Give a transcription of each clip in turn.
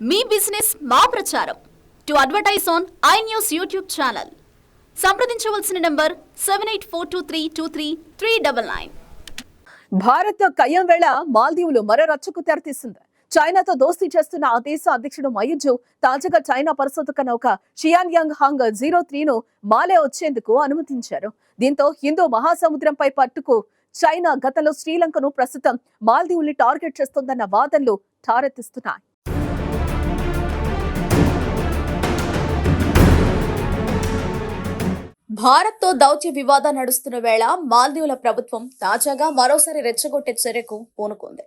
మీ business మా ప్రచారం. To advertise on I News YouTube channel. సంప్రదించవలసిన number seven eight four two three two three three double nine Bharat కయ్యం వేళ మాల్దీవులు మరో రచ్చకు తెరతీసింది చైనాతో దోస్తీ చేస్తున్న ఆ దేశ అధ్యక్షుడు మయుజు తాజాగా చైనా పరిశోధక నౌక షియాన్ యాంగ్ హాంగ్ జీరో త్రీను మాలే వచ్చేందుకు అనుమతించారు. దీంతో హిందూ మహాసముద్రంపై పట్టుకు చైనా గతంలో శ్రీలంకను ప్రస్తుతం మాల్దీవుల్ని టార్గెట్ చేస్తోందన్న వాదనలు ఠారెత్తిస్తున్నాయి. భారత్తో దౌత్య వివాదం నడుస్తున్న వేళ మాల్దీవుల ప్రభుత్వం తాజాగా మరోసారి రెచ్చగొట్టే చర్యకు పూనుకుంది.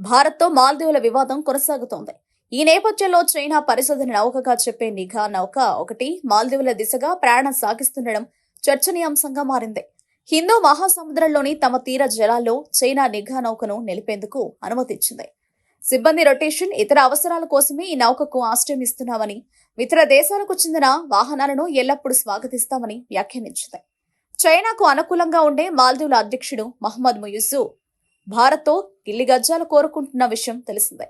భారత్తో మాల్దీవుల వివాదం కొనసాగుతోంది. ఈ నేపథ్యంలో చైనా పరిశోధన నౌకగా చెప్పే నిఘా నౌక ఒకటి మాల్దీవుల దిశగా ప్రయాణం సాగిస్తుండడం చర్చనీయాంశంగా మారింది. హిందూ మహాసముద్రంలోని తమ తీర జలాల్లో చైనా నిఘా నౌకను నిలిపేందుకు అనుమతిచ్చింది. సిబ్బంది రొటేషన్ ఇతర అవసరాల కోసమే ఈ నౌకకు ఆశ్రయం ఇస్తున్నామని ఇతర దేశాలకు చెందిన వాహనాలను ఎల్లప్పుడూ స్వాగతిస్తామని వ్యాఖ్యానించింది. చైనాకు అనుకూలంగా ఉండే మాల్దీవుల అధ్యక్షుడు మహమ్మద్ ముయుజు భారత్తో గిల్లి గజ్జాలు కోరుకుంటున్న విషయం తెలిసిందే.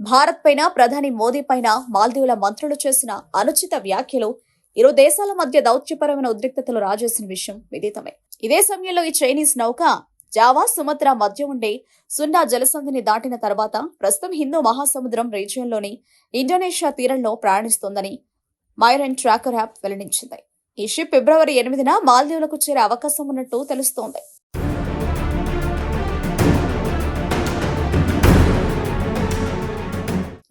భారత్ పైన ప్రధాని మోదీ పైన మాల్దీవుల మంత్రులు చేసిన అనుచిత వ్యాఖ్యలు ఇరు దేశాల మధ్య దౌత్యపరమైన ఉద్రిక్తతలు రాజేసిన విషయం విదితమే. ఇదే సమయంలో ఈ చైనీస్ నౌక జావా సుమత్ర మధ్య ఉండే సున్నా జలసంధిని దాటిన తర్వాత ప్రస్తుతం హిందూ మహాసముద్రం రీజియన్లోని ఇండోనేషియా తీరంలో ప్రయాణిస్తోందని మైరన్ ట్రాకర్ యాప్ వెల్లడించింది. ఈ షిప్ ఫిబ్రవరి ఎనిమిదిన మాల్దీవులకు చేరే అవకాశం ఉన్నట్టు తెలుస్తోంది.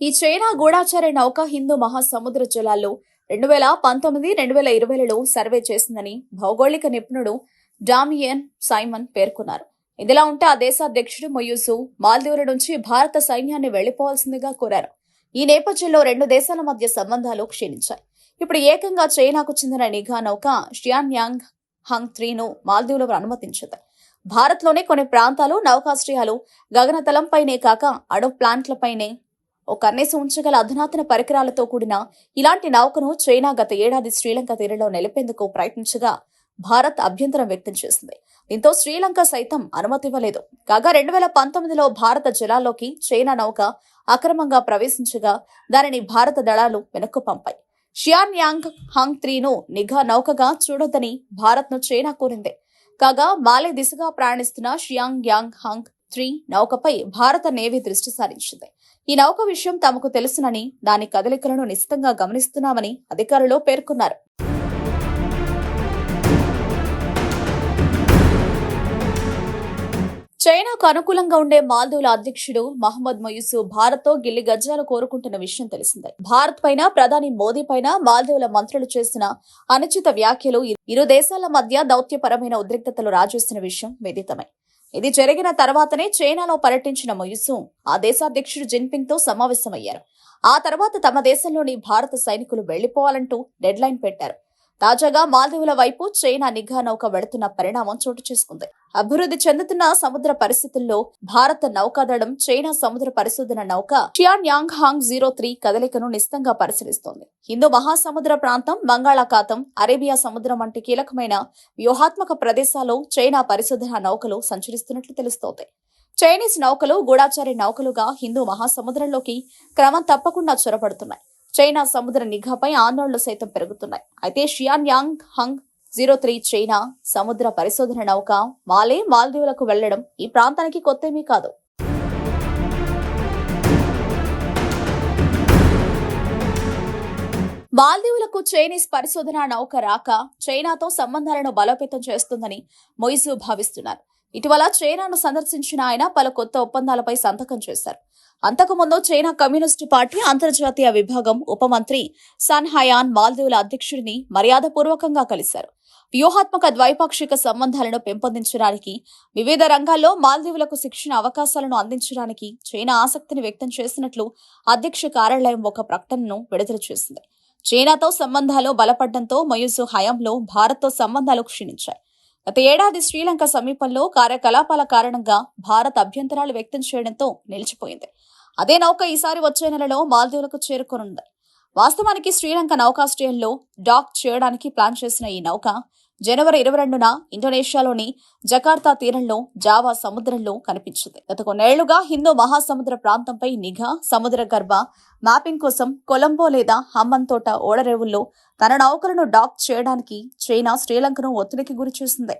ఈ చైనా గూఢాచార్య నౌక హిందూ మహాసముద్ర జలాల్లో రెండు వేల పంతొమ్మిది రెండు వేల ఇరవైలలో సర్వే చేసిందని భౌగోళిక నిపుణుడు డామియన్ సైమన్ పేర్కొన్నారు. ఇదిలా ఉంటే ఆ దేశ అధ్యక్షుడు మొయూసు మాల్దీవుల నుంచి భారత సైన్యాన్ని వెళ్ళిపోవాల్సిందిగా కోరారు. ఈ నేపథ్యంలో రెండు దేశాల మధ్య సంబంధాలు క్షీణించాయి. ఇప్పుడు ఏకంగా చైనాకు చెందిన నిఘా నౌక షియాన్యాంగ్ హంగ్ త్రీను మాల్దీవులకు అనుమతించింది. భారత్లోనే కొన్ని ప్రాంతాలు నౌకాశ్రయాలు గగనతలంపైనే కాక అడవు ప్లాంట్లపైనే ఓ కన్నేసి ఉంచగల అధునాతన పరికరాలతో కూడిన ఇలాంటి నౌకను చైనా గత ఏడాది శ్రీలంక తీరంలో నిలిపేందుకు ప్రయత్నించగా భారత్ అభ్యంతరం వ్యక్తం చేసింది. దీంతో శ్రీలంక సైతం అనుమతి ఇవ్వలేదు కాగా రెండు వేల పంతొమ్మిదిలో భారత జలాల్లోకి చైనా నౌక అక్రమంగా ప్రవేశించగా దానిని భారత దళాలు వెనక్కు పంపాయి. షియాన్ యాంగ్ హాంగ్ త్రీను నిఘా నౌకగా చూడొద్దని భారత్ను చైనా కోరింది. కాగా మాలే దిశగా ప్రయాణిస్తున్న షియాంగ్ యాంగ్ హంగ్ త్రీ నౌకపై భారత నేవీ దృష్టి సారించింది. ఈ నౌక విషయం తమకు తెలుసునని దాని కదలికలను నిశ్చితంగా గమనిస్తున్నామని అధికారులు పేర్కొన్నారు. చైనాకు అనుకూలంగా ఉండే మాల్దీవుల అధ్యక్షుడు మహమ్మద్ మొయూసు భారత్తో గిల్లి గజ్జాలు కోరుకుంటున్న విషయం తెలిసిందే. భారత్ పైన ప్రధాని మోదీ పైన మాల్దీవుల మంత్రులు చేసిన అనుచిత వ్యాఖ్యలు ఇరు దేశాల మధ్య దౌత్యపరమైన ఉద్రిక్తతలు రాజేసిన విషయం విదితమే. ఇది జరిగిన తర్వాతనే చైనాలో పర్యటించిన మొయుసు ఆ దేశాధ్యక్షుడు జిన్పింగ్తో సమావేశమయ్యారు. ఆ తర్వాత తమ దేశంలోని భారత సైనికులు వెళ్ళిపోవాలంటూ డెడ్ లైన్ పెట్టారు. తాజాగా మాల్దీవుల వైపు చైనా నిఘా నౌక వెళుతున్న పరిణామం చోటు చేసుకుంది. అభివృద్ధి చెందుతున్న సముద్ర పరిస్థితుల్లో భారత నౌకాదళం చైనా సముద్ర పరిశోధన నౌక Xiang Yang Hong zero three కదలికను నిశితంగా పరిశీలిస్తోంది. హిందూ మహాసముద్ర ప్రాంతం బంగాళాఖాతం అరేబియా సముద్రం వంటి కీలకమైన వ్యూహాత్మక ప్రదేశాల్లో చైనా పరిశోధన నౌకలు సంచరిస్తున్నట్లు తెలుస్తోంది. చైనీస్ నౌకలు గూఢాచారి నౌకలుగా హిందూ మహాసముద్రంలోకి క్రమం తప్పకుండా చొరబడుతున్నాయి. చైనా సముద్ర నిఘాపై ఆందోళనలు సైతం పెరుగుతున్నాయి. అయితే Xiang Yang Hong zero three China సముద్ర పరిశోధన నౌక మాలే మాల్దీవులకు వెళ్ళడం ఈ ప్రాంతానికి కొత్తేమీ కాదు. మాల్దీవులకు చైనీస్ పరిశోధన నౌక రాక చైనాతో సంబంధాలను బలోపేతం చేస్తుందని మొయిజు భావిస్తున్నారు. ఇటీవల చైనాను సందర్శించిన ఆయన పలు కొత్త ఒప్పందాలపై సంతకం చేశారు. అంతకుముందు చైనా కమ్యూనిస్టు పార్టీ అంతర్జాతీయ విభాగం ఉప మంత్రి సన్ హయాన్ మాల్దీవుల అధ్యక్షుడిని మర్యాదపూర్వకంగా కలిశారు. వ్యూహాత్మక ద్వైపాక్షిక సంబంధాలను పెంపొందించడానికి వివిధ రంగాల్లో మాల్దీవులకు శిక్షణ అవకాశాలను అందించడానికి చైనా ఆసక్తిని వ్యక్తం చేసినట్లు అధ్యక్ష కార్యాలయం ఒక ప్రకటనను విడుదల చేసింది. చైనాతో సంబంధాలు బలపడడంతో మయూసు హయాంలో భారత్తో సంబంధాలు క్షీణించాయి. గత ఏడాది శ్రీలంక సమీపంలో కార్యకలాపాల కారణంగా భారత్ అభ్యంతరాలు వ్యక్తం చేయడంతో నిలిచిపోయింది. అదే నౌక ఈసారి వచ్చే నెలలో మాల్దీవులకు చేరుకోనుంది. వాస్తవానికి శ్రీలంక నౌకాశ్రయంలో డాక్ చేయడానికి ప్లాన్ చేసిన ఈ నౌక జనవరి ఇరవై రెండున ఇండోనేషియాలోని జకార్తా తీరంలో జావా సముద్రంలో కనిపించింది. గత కొన్నేళ్ళుగా హిందూ మహాసముద్ర ప్రాంతంపై నిఘా సముద్ర గర్భ మ్యాపింగ్ కోసం కొలంబో లేదా హమ్మంతోట ఓడరేవుల్లో తన నౌకలను డాక్ చేయడానికి చైనా శ్రీలంకను ఒత్తిడికి గురి చేసింది.